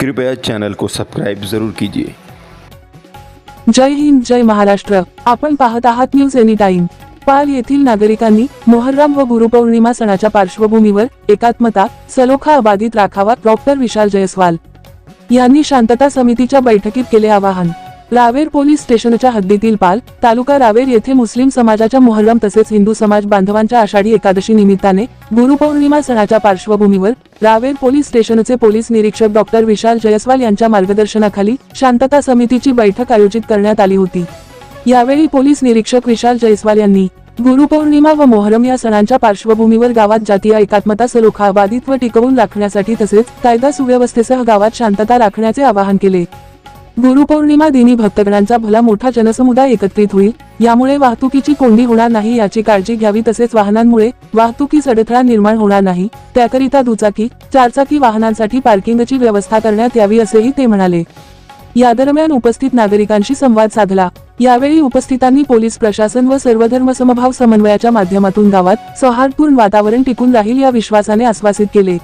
कृपया चॅनल को सबस्क्राईब जरूर कीजिए। जय हिंद जय महाराष्ट्र. आपण पाहत आहात न्यूज एनी टाइम पाल येथील नागरिकांनी मोहर्रम व गुरुपौर्णिमा सणाच्या पार्श्वभूमीवर एकात्मता सलोखा अबाधित राखावा डॉक्टर विशाल जयस्वाल यांनी शांतता समितीच्या बैठकीत केले आवाहन. रावेर पोलीस स्टेशनच्या हद्दीतील पाल तालुका रावेर येथे मुस्लिम समाजाच्या मोहर्रम तसेच हिंदू समाज बांधवांच्या आषाढी एकादशी निमित्ताने गुरुपौर्णिमा सणाच्या पार्श्वभूमीवर रावेर पोलीस स्टेशनचे पोलीस निरीक्षक डॉक्टर विशाल जयस्वाल यांच्या मार्गदर्शनाखाली शांतता समितीची बैठक आयोजित करण्यात आली होती. यावेळी पोलीस निरीक्षक विशाल जयस्वाल यांनी गुरुपौर्णिमा व मोहरम या सणांच्या पार्श्वभूमीवर गावात जातीय एकात्मता सलोखा बाधित व टिकवून राखण्यासाठी तसेच कायदा सुव्यवस्थेसह गावात शांतता राखण्याचे आवाहन केले. गुरुपौर्णिमा दिनी भक्तगणांचा भला मोठा जनसमुदाय एकत्रित होईल. यामुळे वाहतुकीची कोंडी होणार नाही याची काळजी घ्यावी तसेच वाहनांमुळे वाहतुकीस अडथळा निर्माण होणार नाही. त्याकरिता दुचाकी चारचाकी वाहनांसाठी पार्किंगची व्यवस्था करण्यात यावी असेही ते म्हणाले. या दरम्यान उपस्थित नागरिकांशी संवाद साधला. यावेळी उपस्थितांनी पोलीस प्रशासन व सर्वधर्म समभाव समन्वयाच्या माध्यमातून गावात सौहार्दपूर्ण वातावरण टिकून राहील या विश्वासाने आश्वासित केले.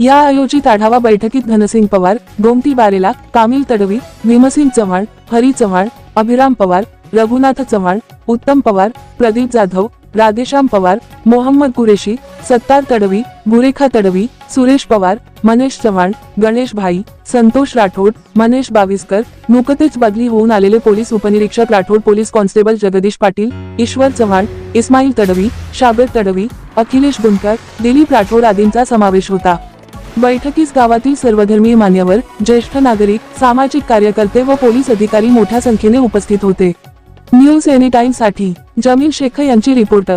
या आयोजित आढावा बैठकीत धनसिंग पवार गोमती बारेला कामिल तडवी भीमसिंग चव्हाण हरी चव्हाण अभिराम पवार रघुनाथ चव्हाण उत्तम पवार प्रदीप जाधव राधेश्याम पवार मोहम्मद कुरेशी सत्तार तडवी भुरेखा तडवी सुरेश पवार मनेश चव्हाण गणेश भाई संतोष राठोड मनेश बाविस्कर नुकतेच बदली होऊन आलेले पोलीस उपनिरीक्षक राठोड पोलीस कॉन्स्टेबल जगदीश पाटील ईश्वर चव्हाण इस्माईल तडवी शाबेर तडवी अखिलेश गुंडकर दिलीप राठोड आदींचा समावेश होता. बैठकीस गावातील सर्वधर्मीय मान्यवर ज्येष्ठ नागरिक सामाजिक कार्यकर्ते व पोलीस अधिकारी मोठ्या संख्येने उपस्थित होते. न्यूज एनी टाइमसाठी जमील शेख यांची रिपोर्ट.